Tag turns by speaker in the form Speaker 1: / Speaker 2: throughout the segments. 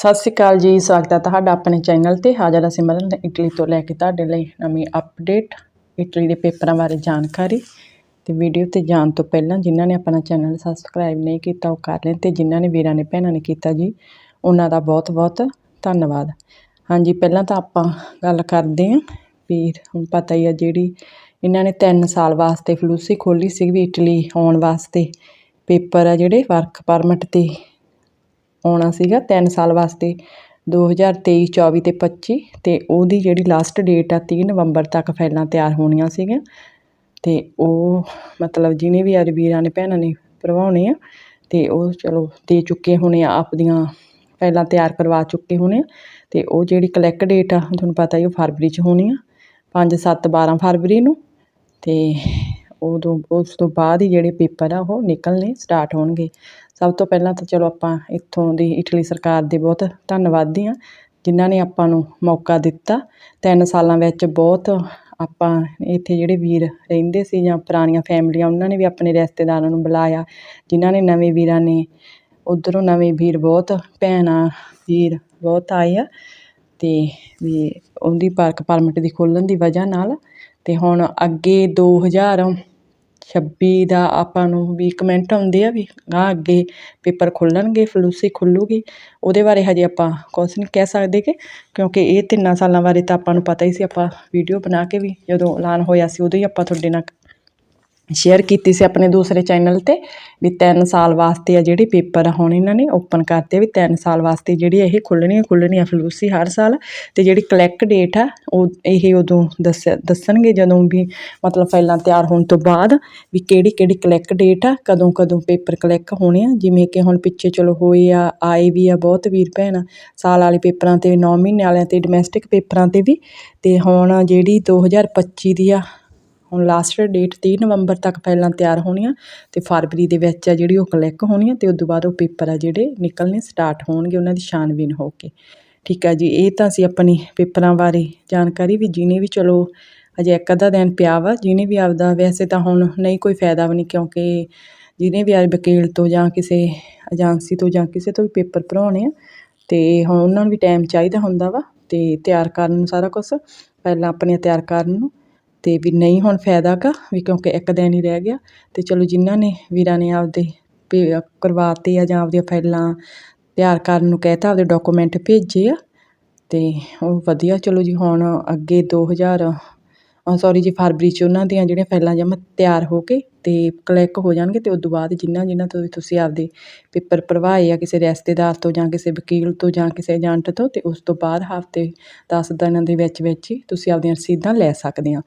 Speaker 1: ਸਤਿ ਸ਼੍ਰੀ ਅਕਾਲ ਜੀ, ਸਵਾਗਤ ਹੈ ਤੁਹਾਡਾ ਆਪਣੇ ਚੈਨਲ ਤੇ। ਹਾਜ਼ਰ ਹਾਂ ਸਿਮਰਨ ਇਟਲੀ ਤੋਂ ਲੈ ਕੇ ਤੁਹਾਡੇ ਲਈ ਨਵੀਂ ਅਪਡੇਟ ਇਟਲੀ ਦੇ ਪੇਪਰਾਂ ਬਾਰੇ ਜਾਣਕਾਰੀ ਤੇ ਵੀਡੀਓ ਤੇ ਜਾਣ ਤੋਂ ਪਹਿਲਾਂ ਜਿਨ੍ਹਾਂ ਨੇ ਆਪਣਾ ਚੈਨਲ ਸਬਸਕ੍ਰਾਈਬ ਨਹੀਂ ਕੀਤਾ, ਉਹ ਕਰ ਲੈਣ ਤੇ ਜਿਨ੍ਹਾਂ ਨੇ ਵੀਰਾਂ ਨੇ ਭੈਣਾਂ ਨੇ ਕੀਤਾ ਜੀ, ਉਹਨਾਂ ਦਾ ਬਹੁਤ ਬਹੁਤ ਧੰਨਵਾਦ। ਹਾਂਜੀ, ਪਹਿਲਾਂ ਤਾਂ ਆਪਾਂ ਗੱਲ ਕਰਦੇ ਹਾਂ ਵੀ ਹੁਣ ਪਤਾ ਹੀ ਆ ਜਿਹੜੀ ਇਹਨਾਂ ਨੇ 3 ਸਾਲ ਵਾਸਤੇ ਫਲੂਸੀ ਖੋਲੀ ਸੀ ਵੀ ਇਟਲੀ ਆਉਣ ਵਾਸਤੇ। ਪੇਪਰ ਆ ਜਿਹੜੇ ਵਰਕ ਪਰਮਿਟ ਤੇ ਆਉਣਾ ਸੀਗਾ 3 ਸਾਲ ਵਾਸਤੇ 2023 24 ਤੇ 25 ਤੇ ਉਹਦੀ ਜਿਹੜੀ ਲਾਸਟ ਡੇਟ ਆ 30 ਨਵੰਬਰ ਤੱਕ ਫਾਈਲਾਂ ਤਿਆਰ ਹੋਣੀਆਂ ਸੀਗੀਆਂ। ਤੇ ਉਹ ਮਤਲਬ ਜਿਹਨੇ ਵੀ ਅੱਜ ਵੀਰਾਂ ਨੇ ਭੈਣਾਂ ਨੇ ਭਰਵਾਉਣੇ ਆ, ਤੇ ਉਹ ਚਲੋ ਦੇ ਚੁੱਕੇ ਹੋਣੇ ਆ, ਆਪਦੀਆਂ ਫਾਈਲਾਂ ਤਿਆਰ ਕਰਵਾ ਚੁੱਕੇ ਹੋਣੇ ਆ। ਤੇ ਉਹ ਜਿਹੜੀ ਕਲੈਕਟ ਡੇਟ ਆ, ਤੁਹਾਨੂੰ ਪਤਾ ਹੀ ਉਹ ਫਰਵਰੀ 'ਚ ਹੋਣੀ ਆ 5 7 12 ਫਰਵਰੀ ਨੂੰ। ਤੇ ਉਦੋਂ ਉਸ ਤੋਂ ਬਾਅਦ ਹੀ ਜਿਹੜੇ ਪੇਪਰ ਆ ਉਹ ਨਿਕਲਣੇ ਸਟਾਰਟ ਹੋਣਗੇ। ਸਭ ਤੋਂ ਪਹਿਲਾਂ ਤਾਂ ਚਲੋ ਆਪਾਂ ਇੱਥੋਂ ਦੀ ਇਟਲੀ ਸਰਕਾਰ ਦੇ ਬਹੁਤ ਧੰਨਵਾਦੀ ਹਾਂ, ਜਿਨ੍ਹਾਂ ਨੇ ਆਪਾਂ ਨੂੰ ਮੌਕਾ ਦਿੱਤਾ। ਤਿੰਨ ਸਾਲਾਂ ਵਿੱਚ ਬਹੁਤ ਆਪਾਂ ਇੱਥੇ ਜਿਹੜੇ ਵੀਰ ਰਹਿੰਦੇ ਸੀ ਜਾਂ ਪੁਰਾਣੀਆਂ ਫੈਮਲੀਆਂ, ਉਹਨਾਂ ਨੇ ਵੀ ਆਪਣੇ ਰਿਸ਼ਤੇਦਾਰਾਂ ਨੂੰ ਬੁਲਾਇਆ, ਜਿਨ੍ਹਾਂ ਨੇ ਨਵੇਂ ਵੀਰਾਂ ਨੇ। ਉਧਰੋਂ ਨਵੇਂ ਵੀਰ ਬਹੁਤ, ਭੈਣਾਂ, ਵੀਰ ਬਹੁਤ ਆਏ ਆ ਅਤੇ ਵੀ ਉਹਦੀ ਪਾਰਕ ਪਰਮਿਟ ਦੀ ਖੋਲ੍ਹਣ ਦੀ ਵਜ੍ਹਾ ਨਾਲ ਅਤੇ ਹੁਣ ਅੱਗੇ ਦੋ ਹਜ਼ਾਰ 26 ਦਾ ਆਪਾਂ ਨੂੰ ਵੀ ਕਮੈਂਟ ਆਉਂਦੇ ਆ ਵੀ ਆ ਅੱਗੇ ਪੇਪਰ ਖੁੱਲਣਗੇ, ਫਲੂਸੀ ਖੁੱਲੂਗੀ। ਉਹਦੇ ਬਾਰੇ ਹਜੇ ਆਪਾਂ ਕੁਛ ਨਹੀਂ ਕਹਿ ਸਕਦੇ ਕਿ, ਕਿਉਂਕਿ ਇਹ ਤਿੰਨਾਂ ਸਾਲਾਂ ਬਾਰੇ ਤਾਂ ਆਪਾਂ ਨੂੰ ਪਤਾ ਹੀ ਸੀ, ਆਪਾਂ ਵੀਡੀਓ ਬਣਾ ਕੇ ਵੀ ਜਦੋਂ ਐਲਾਨ ਹੋਇਆ ਸੀ, ਉਦੋਂ ਹੀ ਆਪਾਂ ਤੁਹਾਡੇ ਨਾਲ ਸ਼ੇਅਰ ਕੀਤੀ ਸੀ ਆਪਣੇ ਦੂਸਰੇ ਚੈਨਲ ਤੇ ਵੀ 3 ਸਾਲ ਵਾਸਤੇ ਆ ਜਿਹੜੇ ਪੇਪਰ ਆ ਹੁਣ ਇਹਨਾਂ ਨੇ ਓਪਨ ਕਰਤੇ ਵੀ 3 ਸਾਲ ਵਾਸਤੇ ਜਿਹੜੀ ਇਹ ਖੁੱਲਣੀ ਖੁੱਲ੍ਹਣੀ ਆ ਫਲੂਸੀ ਹਰ ਸਾਲ ਤੇ ਜਿਹੜੀ ਕਲੈਕ ਡੇਟ ਆ ਉਹ ਇਹ ਉਦੋਂ ਦੱਸ ਦੱਸਣਗੇ ਜਦੋਂ ਵੀ ਮਤਲਬ ਫਾਈਲਾਂ ਤਿਆਰ ਹੋਣ ਤੋਂ ਬਾਅਦ ਵੀ ਕਿਹੜੀ ਕਿਹੜੀ ਕਲੈਕ ਡੇਟ ਆ, ਕਦੋਂ ਕਦੋਂ ਪੇਪਰ ਕਲੈਕ ਹੋਣੇ ਆ, ਜਿਵੇਂ ਕਿ ਹੁਣ ਪਿੱਛੇ ਚਲੋ ਹੋਏ ਆ, ਆਏ ਵੀ ਆ ਬਹੁਤ ਵੀਰ ਭੈਣ, ਸਾਲ ਵਾਲੇ ਪੇਪਰਾਂ ਤੇ 9 ਮਹੀਨੇ ਵਾਲਿਆਂ ਤੇ ਡੋਮੈਸਟਿਕ ਪੇਪਰਾਂ ਤੇ ਵੀ ਤੇ ਹੁਣ ਜਿਹੜੀ 2025 ਦੀ ਆ ਹੁਣ ਲਾਸਟ ਡੇਟ 30 ਨਵੰਬਰ ਤੱਕ ਫਾਈਲਾਂ ਤਿਆਰ ਹੋਣੀਆਂ ਅਤੇ ਫਰਵਰੀ ਦੇ ਵਿੱਚ ਆ ਜਿਹੜੀ ਉਹ ਕਲਿੱਕ ਹੋਣੀ ਆ ਤੇ ਉਸ ਤੋਂ ਬਾਅਦ ਉਹ ਪੇਪਰ ਆ ਜਿਹੜੇ ਨਿਕਲਣੇ ਸਟਾਰਟ ਹੋਣਗੇ, ਉਹਨਾਂ ਦੀ ਛਾਣਬੀਨ ਹੋ ਕੇ। ਠੀਕ ਆ ਜੀ, ਇਹ ਤਾਂ ਅਸੀਂ ਆਪਣੀ ਪੇਪਰਾਂ ਬਾਰੇ ਜਾਣਕਾਰੀ ਵੀ ਜਿਹਨੇ ਵੀ ਚਲੋ ਅਜੇ ਇੱਕ ਅੱਧਾ ਦਿਨ ਪਿਆ ਵਾ ਜਿਹਨੇ ਵੀ ਆਪਦਾ ਵੈਸੇ ਤਾਂ ਹੁਣ ਨਹੀਂ ਕੋਈ ਫਾਇਦਾ ਵੀ ਨਹੀਂ ਕਿਉਂਕਿ ਜਿਹਨੇ ਵੀ ਅੱਜ ਵਕੀਲ ਤੋਂ ਜਾਂ ਕਿਸੇ ਏਜੰਸੀ ਤੋਂ ਜਾਂ ਕਿਸੇ ਤੋਂ ਵੀ ਪੇਪਰ ਭਰਾਉਣੇ ਆ ਅਤੇ ਹੁਣ ਉਹਨਾਂ ਨੂੰ ਵੀ ਟਾਈਮ ਚਾਹੀਦਾ ਹੁੰਦਾ ਵਾ ਅਤੇ ਤਿਆਰ ਕਰਨ ਨੂੰ ਸਾਰਾ ਕੁਝ ਪਹਿਲਾਂ ਆਪਣੀਆਂ ਤਿਆਰ ਕਰਨ ਨੂੰ ਅਤੇ ਵੀ ਨਹੀਂ ਹੁਣ ਫਾਇਦਾ ਗਾ, ਵੀ ਕਿਉਂਕਿ ਇੱਕ ਦਿਨ ਹੀ ਰਹਿ ਗਿਆ ਅਤੇ ਚਲੋ ਜਿਨ੍ਹਾਂ ਨੇ, ਵੀਰਾਂ ਨੇ ਆਪਦੇ ਭੇ- ਕਰਵਾਤੇ ਆ ਜਾਂ ਆਪਦੀਆਂ ਫਾਈਲਾਂ ਤਿਆਰ ਕਰਨ ਨੂੰ ਕਹਿ ਤਾ ਆਪਦੇ ਡਾਕੂਮੈਂਟ ਭੇਜੇ ਆ ਅਤੇ ਉਹ ਵਧੀਆ, ਚਲੋ ਜੀ ਹੁਣ ਅੱਗੇ ਦੋ ਹਜ਼ਾਰ ਸੋਰੀ ਜੀ ਫਰਵਰੀ 'ਚ ਉਹਨਾਂ ਦੀਆਂ ਜਿਹੜੀਆਂ ਫਾਈਲਾਂ ਜਮ੍ਹਾਂ ਤਿਆਰ ਹੋ ਕੇ ਤੇ ਕਲਿੱਕ ਹੋ ਜਾਣਗੇ ਅਤੇ ਉਸ ਤੋਂ ਬਾਅਦ ਜਿਨ੍ਹਾਂ ਜਿਨ੍ਹਾਂ ਤੋਂ ਵੀ ਤੁਸੀਂ ਆਪਦੇ ਪੇਪਰ ਭਰਵਾਏ ਆ ਕਿਸੇ ਰਿਸ਼ਤੇਦਾਰ ਤੋਂ ਜਾਂ ਕਿਸੇ ਵਕੀਲ ਤੋਂ ਜਾਂ ਕਿਸੇ ਏਜੰਟ ਤੋਂ ਅਤੇ ਉਸ ਤੋਂ ਬਾਅਦ ਹਫ਼ਤੇ ਦਸ ਦਿਨਾਂ ਦੇ ਵਿੱਚ ਵਿੱਚ ਹੀ ਤੁਸੀਂ ਆਪਦੀਆਂ ਰਸੀਦਾਂ ਲੈ ਸਕਦੇ ਹਾਂ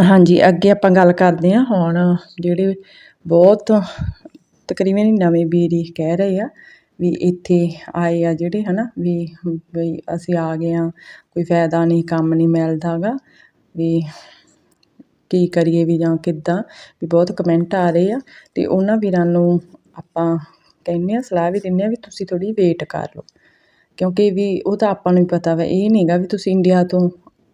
Speaker 1: ਹਾਂਜੀ, ਅੱਗੇ ਆਪਾਂ ਗੱਲ ਕਰਦੇ ਹਾਂ ਹੁਣ ਜਿਹੜੇ ਬਹੁਤ ਤਕਰੀਬਨ ਨਵੇਂ ਵੀਰ ਕਹਿ ਰਹੇ ਆ ਵੀ ਇੱਥੇ ਆਏ ਆ ਜਿਹੜੇ ਹਨਾ ਵੀ ਬਈ ਅਸੀਂ ਆ ਗਏ ਆ, ਕੋਈ ਫਾਇਦਾ ਨਹੀਂ, ਕੰਮ ਨਹੀਂ ਮਿਲਦਾ ਗਾ, ਵੀ ਕੀ ਕਰੀਏ ਵੀ ਜਾਂ ਕਿੱਦਾਂ, ਵੀ ਬਹੁਤ ਕਮੈਂਟ ਆ ਰਹੇ ਆ ਅਤੇ ਉਹਨਾਂ ਵੀਰਾਂ ਨੂੰ ਆਪਾਂ ਕਹਿੰਦੇ ਹਾਂ, ਸਲਾਹ ਵੀ ਦਿੰਦੇ ਹਾਂ ਵੀ ਤੁਸੀਂ ਥੋੜ੍ਹੀ ਵੇਟ ਕਰ ਲਓ। ਕਿਉਂਕਿ ਵੀ ਉਹ ਤਾਂ ਆਪਾਂ ਨੂੰ ਵੀ ਪਤਾ ਵਾ, ਇਹ ਨਹੀਂ ਨਹੀਂਗਾ ਵੀ ਤੁਸੀਂ ਇੰਡੀਆ ਤੋਂ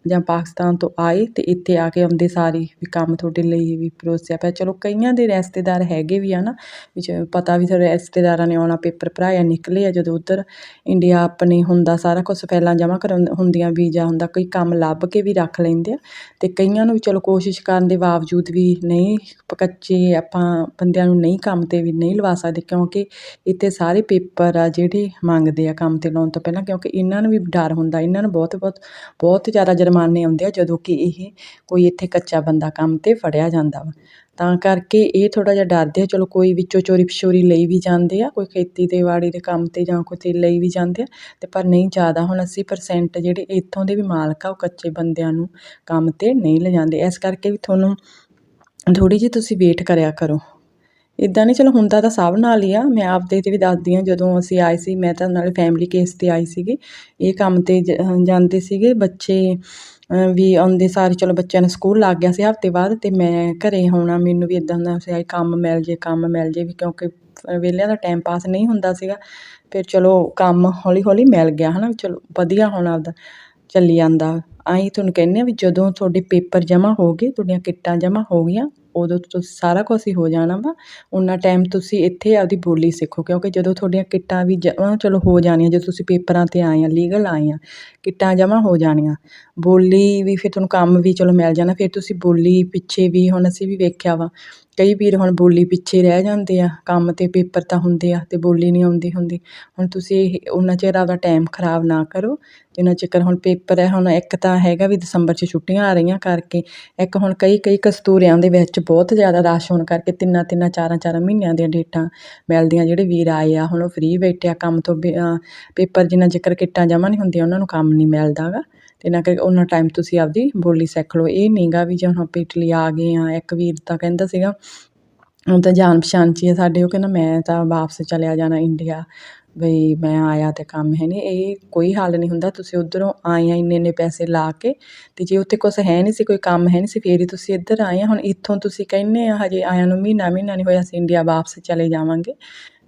Speaker 1: ਜਾਂ ਪਾਕਿਸਤਾਨ ਤੋਂ ਆਏ ਅਤੇ ਇੱਥੇ ਆ ਕੇ ਆਉਂਦੇ ਸਾਰੀ ਵੀ ਕੰਮ ਤੁਹਾਡੇ ਲਈ ਵੀ ਪਰੋਸਿਆ ਪਿਆ। ਚਲੋ ਕਈਆਂ ਦੇ ਰਿਸ਼ਤੇਦਾਰ ਹੈਗੇ ਵੀ ਆ ਨਾ ਵੀ ਚ- ਪਤਾ ਵੀ ਤੁਹਾਡੇ ਰਿਸ਼ਤੇਦਾਰਾਂ ਨੇ ਆਉਣਾ ਪੇਪਰ ਭਰਾਇਆ, ਨਿਕਲੇ ਆ ਜਦੋਂ ਉੱਧਰ। ਇੰਡੀਆ ਆਪਣੇ ਹੁੰਦਾ ਸਾਰਾ ਕੁਝ ਪਹਿਲਾਂ ਜਮ੍ਹਾਂ ਕਰਾਉਂ ਹੁੰਦੀਆਂ ਵੀਜ਼ਾ ਹੁੰਦਾ, ਕੋਈ ਕੰਮ ਲੱਭ ਕੇ ਵੀ ਰੱਖ ਲੈਂਦੇ ਆ। ਅਤੇ ਕਈਆਂ ਨੂੰ ਵੀ ਚਲੋ ਕੋਸ਼ਿਸ਼ ਕਰਨ ਦੇ ਬਾਵਜੂਦ ਵੀ ਨਹੀਂ, ਕੱਚੇ ਆਪਾਂ ਬੰਦਿਆਂ ਨੂੰ ਨਹੀਂ ਕੰਮ ਤੇ ਵੀ ਨਹੀਂ ਲਵਾ ਸਕਦੇ, ਕਿਉਂਕਿ ਇੱਥੇ ਸਾਰੇ ਪੇਪਰ ਆ ਜਿਹੜੇ ਮੰਗਦੇ ਆ ਕੰਮ ਤੇ ਲਾਉਣ ਤੋਂ ਪਹਿਲਾਂ, ਕਿਉਂਕਿ ਇਹਨਾਂ ਨੂੰ ਵੀ ਡਰ ਹੁੰਦਾ, ਇਹਨਾਂ ਨੂੰ ਬਹੁਤ ਬਹੁਤ ਬਹੁਤ ਜ਼ਿਆਦਾ ਜ਼ਮਾਨੇ ਆਉਂਦੇ ਆ, ਜਦੋਂ ਕਿ ਇਹ ਕੋਈ ਇੱਥੇ ਕੱਚਾ ਬੰਦਾ ਕੰਮ ਤੇ ਫੜਿਆ ਜਾਂਦਾ ਵਾ। ਤਾਂ ਕਰਕੇ ਇਹ ਥੋੜ੍ਹਾ ਜਿਹਾ ਡਰਦੇ ਆ, ਚਲੋ ਕੋਈ ਵਿੱਚੋਂ ਚੋਰੀ ਛੋਰੀ ਲਈ ਵੀ ਜਾਂਦੇ ਆ, ਕੋਈ ਖੇਤੀ ਤੇ ਬਾੜੀ ਦੇ ਕੰਮ ਤੇ ਜਾਂ ਕੋਈ ਲਈ ਵੀ ਜਾਂਦੇ ਆ ਅਤੇ ਪਰ ਨਹੀਂ ਜ਼ਿਆਦਾ, ਹੁਣ 80% ਜਿਹੜੇ ਇੱਥੋਂ ਦੇ ਵੀ ਮਾਲਕ ਆ, ਉਹ ਕੱਚੇ ਬੰਦਿਆਂ ਨੂੰ ਕੰਮ ਤੇ ਨਹੀਂ ਲਿਜਾਂਦੇ। ਇਸ ਕਰਕੇ ਵੀ ਤੁਹਾਨੂੰ ਥੋੜ੍ਹੀ ਜਿਹੀ ਤੁਸੀਂ ਵੇਟ ਕਰਿਆ ਕਰੋ। ਇਦਾਂ ਨਹੀਂ, ਚਲੋ ਹੁੰਦਾ ਤਾਂ ਸਭ ਨਾਲ ਹੀ ਆ। ਮੈਂ ਆਪਦੇ ਤੇ ਵੀ ਦੱਸਦੀ ਹਾਂ, ਜਦੋਂ ਅਸੀਂ ਆਏ ਸੀ, ਮੈਂ ਤਾਂ ਨਾਲੇ ਫੈਮਿਲੀ ਕੇਸ ਤੇ ਆਈ ਸੀਗੀ। ਇਹ ਕੰਮ ਤੇ ਜ- ਜਾਂਦੇ ਸੀਗੇ। ਬੱਚੇ ਵੀ ਆਉਂਦੇ ਸਾਰੇ, ਚਲੋ ਬੱਚਿਆਂ ਨੂੰ ਸਕੂਲ ਲੱਗ ਗਿਆ ਸੀ ਹਫ਼ਤੇ ਬਾਅਦ, ਤੇ ਮੈਂ ਘਰੇ ਹੋਣਾ, ਮੈਨੂੰ ਵੀ ਇਦਾਂ ਹੁੰਦਾ ਸੀ ਆਈ ਕੰਮ ਮਿਲ ਜੇ, ਕੰਮ ਮਿਲ ਜੇ, ਵੀ ਕਿਉਂਕਿ ਵਿਹਲਿਆਂ ਦਾ ਟਾਈਮ ਪਾਸ ਨਹੀਂ ਹੁੰਦਾ ਸੀਗਾ। ਫਿਰ ਚਲੋ ਕੰਮ ਹੌਲੀ ਹੌਲੀ ਮਿਲ ਗਿਆ, ਹਨਾ, ਵੀ ਚਲੋ ਵਧੀਆ ਹੁਣ ਆਪਦਾ ਚੱਲੀ ਜਾਂਦਾ। ਆਈ ਤੁਹਾਨੂੰ ਕਹਿੰਦੇ ਆ ਵੀ ਜਦੋਂ ਤੁਹਾਡੇ ਪੇਪਰ ਜਮ੍ਹਾਂ ਹੋ ਗਏ, ਤੁਹਾਡੀਆਂ ਕਿੱਟਾਂ ਜਮ੍ਹਾਂ ਹੋ ਗਈਆਂ ਉਦੋਂ ਤੁਸੀਂ ਸਾਰਾ ਕੁਛ ਹੀ ਹੋ ਜਾਣਾ ਵਾ। ਉਨਾ ਟਾਈਮ ਤੁਸੀਂ ਇੱਥੇ ਆਪਦੀ ਬੋਲੀ ਸਿੱਖੋ, ਕਿਉਂਕਿ ਜਦੋਂ ਤੁਹਾਡੀਆਂ ਕਿੱਟਾਂ ਵੀ ਜਮਾਂ ਚਲੋ ਹੋ ਜਾਣੀਆਂ ਜਦੋਂ ਤੁਸੀਂ ਪੇਪਰਾਂ 'ਤੇ ਆਏ ਆ ਲੀਗਲ ਆਏ ਆ, ਕਿੱਟਾਂ ਜਮ੍ਹਾਂ ਹੋ ਜਾਣੀਆਂ। ਬੋਲੀ ਵੀ ਫਿਰ ਤੁਹਾਨੂੰ ਕੰਮ ਵੀ ਚਲੋ ਮਿਲ ਜਾਣਾ, ਫਿਰ ਤੁਸੀਂ ਬੋਲੀ ਪਿੱਛੇ ਵੀ ਹੁਣ ਅਸੀਂ ਵੀ ਵੇਖਿਆ ਵਾ। ਕਈ ਵੀਰ ਹੁਣ ਬੋਲੀ ਪਿੱਛੇ ਰਹਿ ਜਾਂਦੇ ਆ, ਕੰਮ 'ਤੇ ਪੇਪਰ ਤਾਂ ਹੁੰਦੇ ਆ ਅਤੇ ਬੋਲੀ ਨਹੀਂ ਆਉਂਦੀ ਹੁੰਦੀ। ਹੁਣ ਤੁਸੀਂ ਇਹ, ਉਨਾ ਚਿਰ ਆਪਦਾ ਟਾਈਮ ਖਰਾਬ ਨਾ ਕਰੋ ਜਿੰਨਾ ਚਿਕਰ ਹੁਣ ਪੇਪਰ ਹੈ, ਹੁਣ ਇੱਕ ਤਾਂ ਹੈਗਾ ਵੀ ਦਸੰਬਰ 'ਚ ਛੁੱਟੀਆਂ ਆ ਰਹੀਆਂ ਕਰਕੇ, ਇੱਕ ਹੁਣ ਕਈ ਕਈ ਕਸਤੂਰਿਆਂ ਦੇ ਵਿੱਚ ਬਹੁਤ ਜ਼ਿਆਦਾ ਰਸ਼ ਹੋਣ ਕਰਕੇ ਤਿੰਨਾਂ ਤਿੰਨਾਂ, ਚਾਰਾਂ ਚਾਰਾਂ ਮਹੀਨਿਆਂ ਦੀਆਂ ਡੇਟਾਂ ਮਿਲਦੀਆਂ ਜਿਹੜੇ ਵੀਰ ਆਏ ਆ, ਹੁਣ ਉਹ ਫ੍ਰੀ ਬੈਠੇ ਆ, ਕੰਮ ਤੋਂ ਪੇਪਰ ਜਿੰਨਾ ਚਿਕਰ ਕਿੱਟਾਂ ਜਮ੍ਹਾਂ ਨਹੀਂ ਹੁੰਦੀਆਂ, ਉਹਨਾਂ ਨੂੰ ਕੰਮ ਨਹੀਂ ਮਿਲਦਾ ਗਾ ਅਤੇ ਨਾ ਕਿ ਉਹਨਾਂ ਟਾਈਮ ਤੁਸੀਂ ਆਪਦੀ ਬੋਲੀ ਸਿੱਖ ਲਓ। ਇਹ ਨਹੀਂ ਗਾ ਵੀ ਜੇ ਹੁਣ ਆਪਾਂ ਇਟਲੀ ਆ ਗਏ ਆ, ਇੱਕ ਵੀਰ ਤਾਂ ਕਹਿੰਦਾ ਸੀਗਾ, ਹੁਣ ਤਾਂ ਜਾਣ ਪਛਾਣ 'ਚ ਹੀ ਆ ਸਾਡੇ, ਉਹ ਕਹਿੰਦਾ, ਮੈਂ ਤਾਂ ਵਾਪਸ ਚਲਿਆ ਜਾਣਾ ਇੰਡੀਆ ਬਈ ਮੈਂ ਆਇਆ ਤਾਂ ਕੰਮ ਹੈ ਨਹੀਂ ਇਹ ਕੋਈ ਹੱਲ ਨਹੀਂ ਹੁੰਦਾ। ਤੁਸੀਂ ਉੱਧਰੋਂ ਆਏ ਆ ਇੰਨੇ ਇੰਨੇ ਪੈਸੇ ਲਾ ਕੇ ਅਤੇ ਜੇ ਉੱਥੇ ਕੁਛ ਹੈ ਨਹੀਂ ਸੀ, ਕੋਈ ਕੰਮ ਹੈ ਨਹੀਂ ਸੀ, ਫਿਰ ਹੀ ਤੁਸੀਂ ਇੱਧਰ ਆਏ ਆ। ਹੁਣ ਇੱਥੋਂ ਤੁਸੀਂ ਕਹਿੰਦੇ ਆ, ਹਜੇ ਆਇਆਂ ਨੂੰ ਮਹੀਨਾ ਮਹੀਨਾ ਨਹੀਂ ਹੋਇਆ, ਅਸੀਂ ਇੰਡੀਆ ਵਾਪਸ ਚਲੇ ਜਾਵਾਂਗੇ।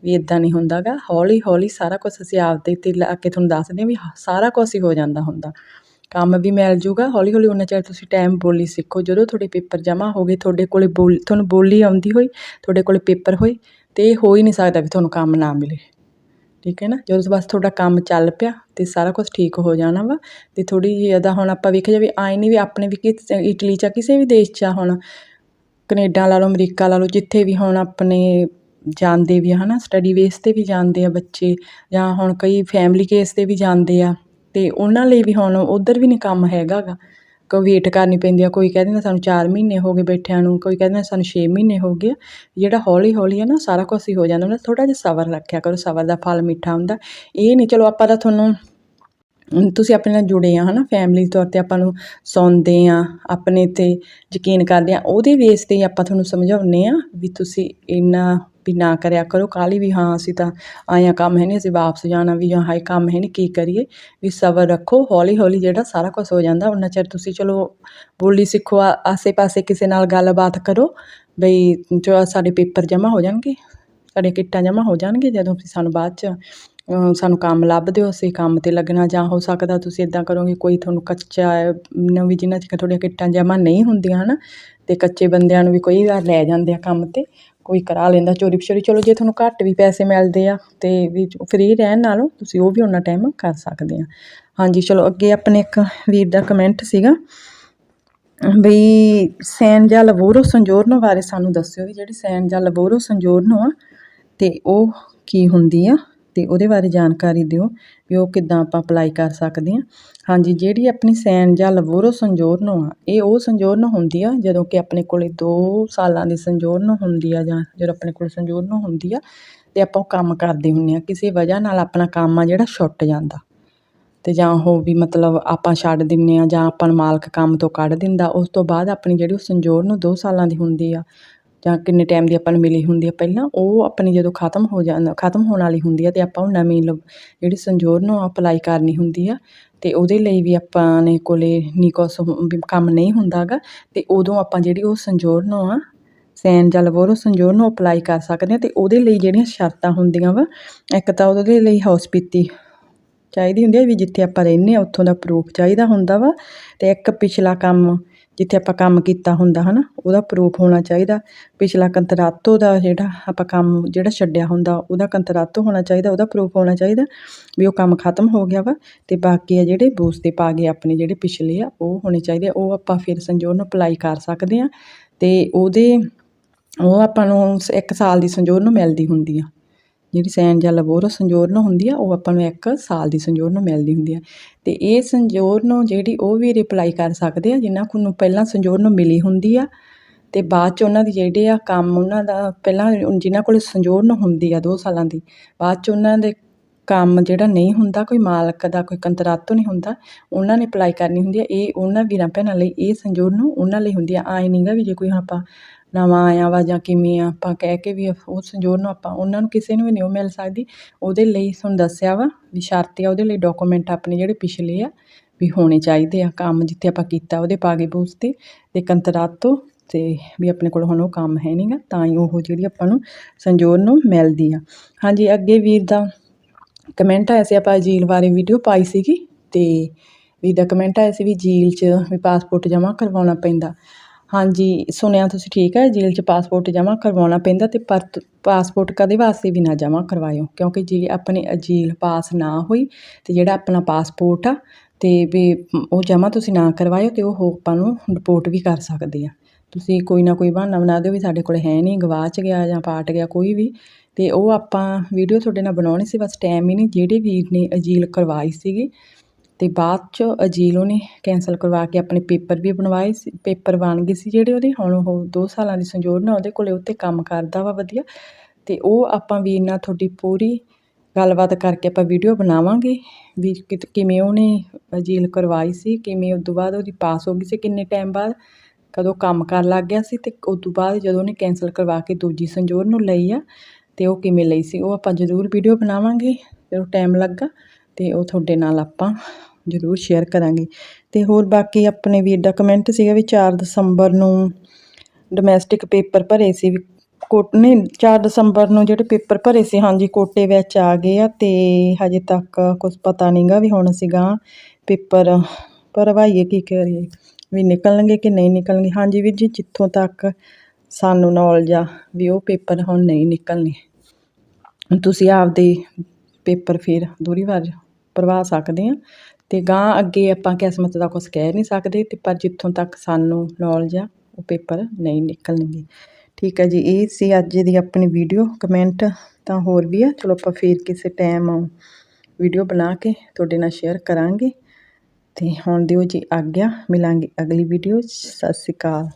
Speaker 1: ਵੀ ਇੱਦਾਂ ਨਹੀਂ ਹੁੰਦਾ ਗਾ ਹੌਲੀ ਹੌਲੀ ਸਾਰਾ ਕੁਛ ਅਸੀਂ ਆਪਦੇ 'ਤੇ ਲਾ ਕੇ ਤੁਹਾਨੂੰ ਦੱਸਦੇ ਹਾਂ ਵੀ ਸਾਰਾ ਕੁਛ ਹੀ ਹੋ ਜਾਂਦਾ ਹੁੰਦਾ। ਕੰਮ ਵੀ ਮਿਲ ਜੂਗਾ। ਹੌਲੀ ਹੌਲੀ ਉਹਨਾਂ ਚਿਰ ਤੁਸੀਂ ਟਾਈਮ ਬੋਲੀ ਸਿੱਖੋ। ਜਦੋਂ ਤੁਹਾਡੇ ਪੇਪਰ ਜਮ੍ਹਾਂ ਹੋ ਗਏ, ਤੁਹਾਡੇ ਕੋਲੇ ਬੋਲ, ਤੁਹਾਨੂੰ ਬੋਲੀ ਆਉਂਦੀ ਹੋਈ, ਤੁਹਾਡੇ ਕੋਲੇ ਪੇਪਰ ਹੋਏ, ਤੇ ਇਹ ਹੋ ਹੀ ਨਹੀਂ ਸਕਦਾ ਵੀ ਤੁਹਾਨੂੰ ਕੰਮ ਨਾ ਮਿਲੇ। ਠੀਕ ਹੈ ਨਾ? ਜਦੋਂ ਬਸ ਤੁਹਾਡਾ ਕੰਮ ਚੱਲ ਪਿਆ ਤੇ ਸਾਰਾ ਕੁਝ ਠੀਕ ਹੋ ਜਾਣਾ ਵਾ ਅਤੇ ਥੋੜ੍ਹੀ ਜਿਹੀ ਅਦਾ ਹੁਣ ਆਪਾਂ ਵੇਖਿਆ ਜਾਵੇ, ਆਏ ਨਹੀਂ ਵੀ ਆਪਣੇ ਵੀ ਕਿਸ ਇਟਲੀ 'ਚ ਕਿਸੇ ਵੀ ਦੇਸ਼ 'ਚ ਆ ਹੁਣ। ਕਨੇਡਾ ਲਾ ਲਓ, ਅਮਰੀਕਾ ਲਾ ਲਓ, ਜਿੱਥੇ ਵੀ ਹੁਣ ਆਪਣੇ ਜਾਂਦੇ ਵੀ ਆ ਹੈ ਨਾ ਸਟੱਡੀ ਬੇਸ 'ਤੇ ਵੀ ਜਾਂਦੇ ਆ ਬੱਚੇ ਜਾਂ ਹੁਣ ਕਈ ਫੈਮਿਲੀ ਕੇਸ 'ਤੇ ਵੀ ਜਾਂਦੇ ਆ ਅਤੇ ਉਹਨਾਂ ਲਈ ਵੀ ਹੁਣ ਉੱਧਰ ਵੀ ਨਹੀਂ ਕੰਮ ਹੈਗਾ ਗਾ। ਕੋਈ ਵੇਟ ਕਰਨੀ ਪੈਂਦੀ ਆ? ਕੋਈ ਕਹਿ ਦਿੰਦਾ ਸਾਨੂੰ ਚਾਰ ਮਹੀਨੇ ਹੋ ਗਏ ਬੈਠਿਆਂ ਨੂੰ, ਕੋਈ ਕਹਿ ਦਿੰਦਾ ਸਾਨੂੰ ਛੇ ਮਹੀਨੇ ਹੋ ਗਏ ਜਿਹੜਾ ਹੌਲੀ ਹੌਲੀ ਹੈ ਨਾ, ਸਾਰਾ ਕੁਛ ਹੀ ਹੋ ਜਾਂਦਾ। ਮਤਲਬ ਥੋੜ੍ਹਾ ਜਿਹਾ ਸਬਰ ਰੱਖਿਆ ਕਰੋ। ਸਬਰ ਦਾ ਫਲ ਮਿੱਠਾ ਹੁੰਦਾ। ਇਹ ਨਹੀਂ, ਚਲੋ ਆਪਾਂ ਤਾਂ ਤੁਹਾਨੂੰ ਤੁਸੀਂ ਆਪਣੇ ਨਾਲ ਜੁੜੇ ਆ ਹੈ ਨਾ ਫੈਮਿਲੀ ਤੌਰ 'ਤੇ ਆਪਾਂ ਨੂੰ ਸੌਂਦੇ ਆ, ਆਪਣੇ 'ਤੇ ਯਕੀਨ ਕਰਦੇ ਆ। ਉਹਦੇ ਬੇਸ 'ਤੇ ਹੀ ਆਪਾਂ ਤੁਹਾਨੂੰ ਸਮਝਾਉਂਦੇ ਆ ਵੀ ਤੁਸੀਂ ਇੰਨਾ ਵੀ ਨਾ ਕਰਿਆ ਕਰੋ। ਕਾਹਲੀ ਵੀ ਹਾਂ, ਅਸੀਂ ਤਾਂ ਆਇਆ ਕੰਮ, ਹੈ ਨਹੀਂ ਅਸੀਂ ਵਾਪਸ ਜਾਣਾ ਵੀ ਜਾਂ ਹਾਏ, ਕੰਮ ਹੈ ਨਹੀਂ ਕੀ ਕਰੀਏ? ਵੀ ਸਬਰ ਰੱਖੋ ਹੌਲੀ ਹੌਲੀ ਜਿਹੜਾ ਸਾਰਾ ਕੁਝ ਹੋ ਜਾਂਦਾ ਉਹਨਾਂ ਚਿਰ ਤੁਸੀਂ ਚਲੋ ਬੋਲੀ ਸਿੱਖੋ ਆਸੇ ਪਾਸੇ ਕਿਸੇ ਨਾਲ ਗੱਲਬਾਤ ਕਰੋ ਬਈ ਜੋ ਸਾਡੇ ਪੇਪਰ ਜਮ੍ਹਾਂ ਹੋ ਜਾਣਗੇ, ਸਾਡੇ ਕਿੱਟਾਂ ਜਮ੍ਹਾਂ ਹੋ ਜਾਣਗੇ ਜਦੋਂ ਤੁਸੀਂ ਸਾਨੂੰ ਬਾਅਦ 'ਚ ਸਾਨੂੰ ਕੰਮ ਲੱਭ ਦਿਓ, ਅਸੀਂ ਕੰਮ 'ਤੇ ਲੱਗਣਾ ਜਾਂ ਹੋ ਸਕਦਾ ਤੁਸੀਂ ਇੱਦਾਂ ਕਰੋਗੇ, ਕੋਈ ਤੁਹਾਨੂੰ ਕੱਚਾ ਵੀ ਜਿਨ੍ਹਾਂ 'ਚ ਤੁਹਾਡੀਆਂ ਕਿੱਟਾਂ ਜਮ੍ਹਾਂ ਨਹੀਂ ਹੁੰਦੀਆਂ ਹੈ ਨਾ ਅਤੇ ਕੱਚੇ ਬੰਦਿਆਂ ਨੂੰ ਵੀ ਕਈ ਵਾਰ ਲੈ ਜਾਂਦੇ ਆ ਕੰਮ 'ਤੇ, ਕੋਈ ਕਰਾ ਲੈਂਦਾ ਚੋਰੀ ਚੋਰੀ ਚਲੋ ਜੇ ਤੁਹਾਨੂੰ ਘੱਟ ਵੀ ਪੈਸੇ ਮਿਲਦੇ ਆ ਤੇ ਵੀ ਫ੍ਰੀ ਰਹਿਣ ਨਾਲੋਂ ਤੁਸੀਂ ਉਹ ਵੀ ਉਹਨਾਂ ਟਾਈਮ ਕਰ ਸਕਦੇ ਆ। ਹਾਂਜੀ, ਚਲੋ ਅੱਗੇ ਆਪਣੇ ਇੱਕ ਵੀਰ ਦਾ ਕਮੈਂਟ ਸੀਗਾ, ਬਈ ਸੈਨ ਜਾਂ ਲਵੋਰੋ ਸੰਜੋਰਨੋ ਬਾਰੇ ਸਾਨੂੰ ਦੱਸਿਓ ਵੀ ਜਿਹੜੀ ਸੈਨ ਜਾਂ ਲਵੋਰੋ ਸੰਜੋਰਨੋ ਆ, ਤੇ ਉਹ ਕੀ ਹੁੰਦੀ ਆ? ਤੇ ਉਹਦੇ ਬਾਰੇ ਜਾਣਕਾਰੀ ਦਿਓ ਵੀ ਉਹ ਕਿੱਦਾਂ ਆਪਾਂ ਅਪਲਾਈ ਕਰ ਸਕਦੇ ਹਾਂ। ਹਾਂਜੀ, ਜਿਹੜੀ ਆਪਣੀ ਸੈਨ ਜਾਂ ਲਵੋਰੋ ਸੰਜੋਰਨੋ ਆ, ਇਹ ਉਹ ਸੰਜੋਰਨ ਹੁੰਦੀ ਆ ਜਦੋਂ ਕਿ ਆਪਣੇ ਕੋਲੇ 2 ਸਾਲਾਂ ਦੀ ਸੰਜੋਰਨ ਹੁੰਦੀ ਆ ਜਾਂ ਜਦੋਂ ਆਪਣੇ ਕੋਲ ਸੰਜੋਰਨ ਹੁੰਦੀ ਆ ਤੇ ਆਪਾਂ ਉਹ ਕੰਮ ਕਰਦੇ ਹੁੰਨੇ ਆ ਕਿਸੇ ਵਜ੍ਹਾ ਨਾਲ ਆਪਣਾ ਕੰਮ ਆ ਜਿਹੜਾ ਛੁੱਟ ਜਾਂਦਾ। ਤੇ ਜਾਂ ਉਹ ਵੀ ਮਤਲਬ ਆਪਾਂ ਛੱਡ ਦਿੰਨੇ ਆ ਜਾਂ ਆਪਾਂ ਮਾਲਕ ਕੰਮ ਤੋਂ ਕੱਢ ਦਿੰਦਾ, ਉਸ ਤੋਂ ਬਾਅਦ ਆਪਣੀ ਜਿਹੜੀ ਉਹ ਸੰਜੋਰਨੋ 2 ਸਾਲਾਂ ਦੀ ਹੁੰਦੀ ਆ ਜਾਂ ਕਿੰਨੇ ਟਾਈਮ ਦੀ ਆਪਾਂ ਨੂੰ ਮਿਲੀ ਹੁੰਦੀ ਆ ਪਹਿਲਾਂ, ਉਹ ਆਪਣੀ ਜਦੋਂ ਖਤਮ ਹੋ ਜਾਂਦਾ ਖਤਮ ਹੋਣ ਵਾਲੀ ਹੁੰਦੀ ਆ ਤੇ ਆਪਾਂ ਉਹ ਨਵੀਂ ਲ ਜਿਹੜੀ ਸੰਜੋਰ ਸੰਜੋਰਨੋ ਅਪਲਾਈ ਕਰਨੀ ਹੁੰਦੀ ਆ ਅਤੇ ਉਹਦੇ ਲਈ ਵੀ ਆਪਾਂ ਨੇ ਕੋਲੇ ਨੀ ਵੀ ਕੰਮ ਨਹੀਂ ਹੁੰਦਾ ਗਾ ਅਤੇ ਉਦੋਂ ਆਪਾਂ ਜਿਹੜੀ ਉਹ ਸੰਜੋਰ ਨੂੰ ਆ, ਸੈਨ ਜਾਂ ਲਵੋਰੋ ਨੂੰ ਅਪਲਾਈ ਕਰ ਸਕਦੇ ਹਾਂ ਅਤੇ ਉਹਦੇ ਲਈ ਜਿਹੜੀਆਂ ਸ਼ਰਤਾਂ ਹੁੰਦੀਆਂ ਵਾ, ਇੱਕ ਤਾਂ ਉਹਦੇ ਲਈ ਹੌਸਪੀਤੀ ਚਾਹੀਦੀ ਹੁੰਦੀ ਆ ਵੀ ਜਿੱਥੇ ਆਪਾਂ ਰਹਿੰਦੇ ਆ ਉੱਥੋਂ ਦਾ ਪ੍ਰੂਫ ਚਾਹੀਦਾ ਹੁੰਦਾ ਵਾ ਅਤੇ ਇੱਕ ਪਿਛਲਾ ਕੰਮ ਜਿੱਥੇ ਆਪਾਂ ਕੰਮ ਕੀਤਾ ਹੁੰਦਾ ਹੈ ਨਾ ਉਹਦਾ ਪ੍ਰੂਫ ਹੋਣਾ ਚਾਹੀਦਾ। ਪਿਛਲਾ ਕੰਤਰਾਤੋ ਦਾ ਜਿਹੜਾ ਆਪਾਂ ਕੰਮ ਜਿਹੜਾ ਛੱਡਿਆ ਹੁੰਦਾ, ਉਹਦਾ ਕੰਤਰਾਤੋ ਹੋਣਾ ਚਾਹੀਦਾ, ਉਹਦਾ ਪ੍ਰੂਫ ਹੋਣਾ ਚਾਹੀਦਾ ਵੀ ਉਹ ਕੰਮ ਖਤਮ ਹੋ ਗਿਆ ਵਾ ਤੇ ਬਾਕੀ ਆ ਜਿਹੜੇ ਬੂਸ ਪਾ ਗਏ ਆਪਣੇ ਜਿਹੜੇ ਪਿਛਲੇ ਆ, ਉਹ ਹੋਣੇ ਚਾਹੀਦੇ। ਉਹ ਆਪਾਂ ਫਿਰ ਸੰਜੋਰ ਨੂੰ ਅਪਲਾਈ ਕਰ ਸਕਦੇ ਆ ਤੇ ਉਹਦੇ, ਉਹ ਆਪਾਂ ਨੂੰ 1 ਸਾਲ ਦੀ ਸੰਜੋਰ ਨੂੰ ਮਿਲਦੀ ਹੁੰਦੀ ਆ। ਜਿਹੜੀ ਸੈਨ ਜਾਂ ਲਬੋਰੋ ਸੰਜੋਰਨੋ ਹੁੰਦੀ ਆ, ਉਹ ਆਪਾਂ ਨੂੰ ਇੱਕ ਸਾਲ ਦੀ ਸੰਜੋਰਨੋ ਮਿਲਦੀ ਹੁੰਦੀ ਆ। ਤੇ ਇਹ ਸੰਜੋਰਨੋ ਜਿਹੜੀ ਉਹ ਵੀ ਰਿਪਲਾਈ ਕਰ ਸਕਦੇ ਆ ਜਿਨ੍ਹਾਂ ਨੂੰ ਪਹਿਲਾਂ ਸੰਜੋਰਨੋ ਮਿਲੀ ਹੁੰਦੀ ਆ, ਤੇ ਬਾਅਦ ਚ ਉਹਨਾਂ ਦੀ ਜਿਹੜੇ ਆ ਕੰਮ, ਉਹਨਾਂ ਦਾ ਪਹਿਲਾਂ ਜਿਨ੍ਹਾਂ ਕੋਲ ਸੰਜੋਰਨੋ ਹੁੰਦੀ ਆ 2 ਸਾਲਾਂ ਦੀ, ਬਾਅਦ ਚ ਉਹਨਾਂ ਦੇ ਕੰਮ ਜਿਹੜਾ ਨਹੀਂ ਹੁੰਦਾ, ਕੋਈ ਮਾਲਕ ਦਾ, ਕੋਈ ਕੰਤਰਾਤੋਂ ਨਹੀਂ ਹੁੰਦਾ, ਉਹਨਾਂ ਨੇ ਅਪਲਾਈ ਕਰਨੀ ਹੁੰਦੀ ਆ। ਇਹ ਉਹਨਾਂ ਵੀਰਾਂ ਭੈਣਾਂ ਲਈ ਇਹ ਸੰਜੋਰਨੋ ਉਹਨਾਂ ਲਈ ਹੁੰਦੀ ਆ। ਆਏ ਨਹੀਂਗਾ ਵੀ ਜੇ ਕੋਈ ਆਪਾਂ ਨਵਾਂ ਆਇਆ ਵਾ ਜਾਂ ਕਿਵੇਂ ਆ, ਆਪਾਂ ਕਹਿ ਕੇ ਵੀ ਉਹ ਸੰਜੋਰ ਨੂੰ ਆਪਾਂ, ਉਹਨਾਂ ਨੂੰ ਕਿਸੇ ਨੂੰ ਵੀ ਨਹੀਂ ਉਹ ਮਿਲ ਸਕਦੀ। ਉਹਦੇ ਲਈ ਤੁਹਾਨੂੰ ਦੱਸਿਆ ਵਾ ਵੀ ਸ਼ਰਤ ਆ, ਉਹਦੇ ਲਈ ਡਾਕੂਮੈਂਟ ਆਪਣੇ ਜਿਹੜੇ ਪਿਛਲੇ ਆ ਵੀ ਹੋਣੇ ਚਾਹੀਦੇ ਆ, ਕੰਮ ਜਿੱਥੇ ਆਪਾਂ ਕੀਤਾ ਉਹਦੇ ਪਾਗੇ ਬੂਸ ਤੇ ਤੇ ਤੋਂ ਤੇ ਵੀ ਆਪਣੇ ਕੋਲ ਹੁਣ ਉਹ ਕੰਮ ਹੈ ਨਹੀਂਗਾ ਤਾਂ ਹੀ ਉਹ ਜਿਹੜੀ ਆਪਾਂ ਨੂੰ ਸੰਜੋਰ ਨੂੰ ਮਿਲਦੀ ਆ। ਹਾਂਜੀ, ਅੱਗੇ ਵੀਰ ਦਾ ਕਮੈਂਟ ਆਇਆ ਸੀ, ਆਪਾਂ ਜੀਲ ਬਾਰੇ ਵੀਡੀਓ ਪਾਈ ਸੀਗੀ ਤੇ ਵੀਰ ਦਾ ਕਮੈਂਟ ਆਇਆ ਸੀ ਵੀ ਜੀਲ 'ਚ ਵੀ ਪਾਸਪੋਰਟ ਜਮ੍ਹਾਂ ਕਰਵਾਉਣਾ ਪੈਂਦਾ। ਹਾਂਜੀ, ਸੁਣਿਆ ਤੁਸੀਂ ਠੀਕ ਹੈ, ਜੇਲ੍ਹ 'ਚ ਪਾਸਪੋਰਟ ਜਮ੍ਹਾਂ ਕਰਵਾਉਣਾ ਪੈਂਦਾ ਤੇ ਪਰ ਪਾਸਪੋਰਟ ਕਦੇ ਵਾਸਤੇ ਵੀ ਨਾ ਜਮ੍ਹਾਂ ਕਰਵਾਇਓ, ਕਿਉਂਕਿ ਜੇ ਆਪਣੇ ਅਜੀਲ ਪਾਸ ਨਾ ਹੋਈ ਤੇ ਜਿਹੜਾ ਆਪਣਾ ਪਾਸਪੋਰਟ ਆ ਤੇ ਵੀ ਉਹ ਜਮ੍ਹਾਂ ਤੁਸੀਂ ਨਾ ਕਰਵਾਇਓ ਤੇ ਉਹ ਆਪਾਂ ਨੂੰ ਰਿਪੋਰਟ ਵੀ ਕਰ ਸਕਦੇ ਆ। ਤੁਸੀਂ ਕੋਈ ਨਾ ਕੋਈ ਬਹਾਨਾ ਬਣਾ ਦਿਓ ਵੀ ਸਾਡੇ ਕੋਲ ਹੈ ਨਹੀਂ, ਗਵਾਚ ਗਿਆ ਜਾਂ ਪਾਟ ਗਿਆ ਕੋਈ ਵੀ ਤੇ ਉਹ ਆਪਾਂ ਵੀਡੀਓ ਤੁਹਾਡੇ ਨਾਲ ਬਣਾਉਣੀ ਸੀ, ਬਸ ਟਾਈਮ ਹੀ ਨਹੀਂ, ਜਿਹੜੇ ਵੀਰ ਨੇ ਅਜੀਲ ਕਰਵਾਈ ਸੀਗੀ ਅਤੇ ਬਾਅਦ ਚ ਅਜੀਲ ਉਹਨੇ ਕੈਂਸਲ ਕਰਵਾ ਕੇ ਆਪਣੇ ਪੇਪਰ ਵੀ ਬਣਵਾਏ ਸੀ ਪੇਪਰ ਬਣ ਗਏ ਸੀ ਜਿਹੜੇ ਉਹਦੇ, ਹੁਣ ਉਹ ਦੋ ਸਾਲਾਂ ਦੀ ਸੰਜੋਰਨਾ ਉਹਦੇ ਕੋਲ ਉੱਥੇ ਕੰਮ ਕਰਦਾ ਵਾ ਵਧੀਆ। ਅਤੇ ਉਹ ਆਪਾਂ ਵੀਰ ਨਾਲ ਤੁਹਾਡੀ ਪੂਰੀ ਗੱਲਬਾਤ ਕਰਕੇ ਆਪਾਂ ਵੀਡੀਓ ਬਣਾਵਾਂਗੇ ਵੀ ਕਿਤ- ਕਿਵੇਂ ਉਹਨੇ ਅਜੀਲ ਕਰਵਾਈ ਸੀ, ਕਿਵੇਂ ਉਸ ਤੋਂ ਬਾਅਦ ਉਹਦੀ ਪਾਸ ਹੋ ਗਈ ਸੀ, ਕਿੰਨੇ ਟਾਈਮ ਬਾਅਦ ਕਦੋਂ ਕੰਮ ਕਰਨ ਲੱਗ ਗਿਆ ਸੀ ਤੇ ਉਸ ਤੋਂ ਬਾਅਦ ਜਦੋਂ ਉਹਨੇ ਕੈਂਸਲ ਕਰਵਾ ਕੇ ਦੂਜੀ ਸੰਜੋਰ ਨੂੰ ਲਈ ਆ ਤੇ ਉਹ ਕਿਵੇਂ ਲਈ ਸੀ, ਉਹ ਆਪਾਂ ਜ਼ਰੂਰ ਵੀਡੀਓ ਬਣਾਵਾਂਗੇ, ਜਦੋਂ ਟਾਈਮ ਲੱਗਾ। ਤੇ ਉਹ ਤੁਹਾਡੇ ਨਾਲ ਆਪਾਂ ਜ਼ਰੂਰ ਸ਼ੇਅਰ ਕਰਾਂਗੇ। ਤੇ ਹੋਰ ਬਾਕੀ ਆਪਣੇ ਵੀਰ ਦਾ ਕਮੈਂਟ ਸੀਗਾ ਵੀ 4 ਦਸੰਬਰ ਨੂੰ ਡੋਮੈਸਟਿਕ ਪੇਪਰ ਭਰੇ ਸੀ ਵੀ ਕੋਟ, ਨਹੀਂ 4 ਦਸੰਬਰ ਨੂੰ ਜਿਹੜੇ ਪੇਪਰ ਭਰੇ ਸੀ, ਹਾਂਜੀ, ਕੋਟੇ ਵਿੱਚ ਆ ਗਏ ਆ ਤੇ ਹਜੇ ਤੱਕ ਕੁਝ ਪਤਾ ਨਹੀਂਗਾ ਵੀ ਹੁਣ ਸੀਗਾ ਪੇਪਰ ਭਰਵਾਈਏ ਕੀ ਕਰੀਏ, ਵੀ ਨਿਕਲਣਗੇ ਕਿ ਨਹੀਂ ਨਿਕਲਣਗੇ। ਹਾਂਜੀ ਵੀਰ ਜੀ, ਜਿੱਥੋਂ ਤੱਕ ਸਾਨੂੰ ਨੌਲੇਜ ਆ ਵੀ ਉਹ ਪੇਪਰ ਹੁਣ ਨਹੀਂ ਨਿਕਲਣੇ। ਤੁਸੀਂ ਆਪਦੇ ਪੇਪਰ ਫਿਰ, ਦੂਰੀ ਵਾਰ ਭਰਵਾ ਸਕਦੇ ਹਾਂ। ਤੇ ਗਾਂ ਅੱਗੇ ਆਪਾਂ ਕਿਸਮਤ ਦਾ ਕੁਝ ਕਹਿ ਨਹੀਂ ਸਕਦੇ ਤੇ ਪਰ ਜਿੱਥੋਂ ਤੱਕ ਸਾਨੂੰ ਨੌਲੇਜ ਆ, ਉਹ ਪੇਪਰ ਨਹੀਂ ਨਿਕਲਣਗੇ। ਠੀਕ ਹੈ ਜੀ, ਇਹ ਸੀ ਅੱਜ ਦੀ ਆਪਣੀ ਵੀਡੀਓ ਕਮੈਂਟ ਤਾਂ ਹੋਰ ਵੀ ਆ। ਚਲੋ ਆਪਾਂ ਫੇਰ ਕਿਸੇ ਟਾਈਮ ਵੀਡੀਓ ਬਣਾ ਕੇ ਤੁਹਾਡੇ ਨਾਲ ਸ਼ੇਅਰ ਕਰਾਂਗੇ। ਤੇ ਹੁਣ ਦਿਓ ਜੀ ਆਗਿਆ। ਮਿਲਾਂਗੇ ਅਗਲੀ ਵੀਡੀਓ ਸਤਿ ਸ਼੍ਰੀ ਅਕਾਲ।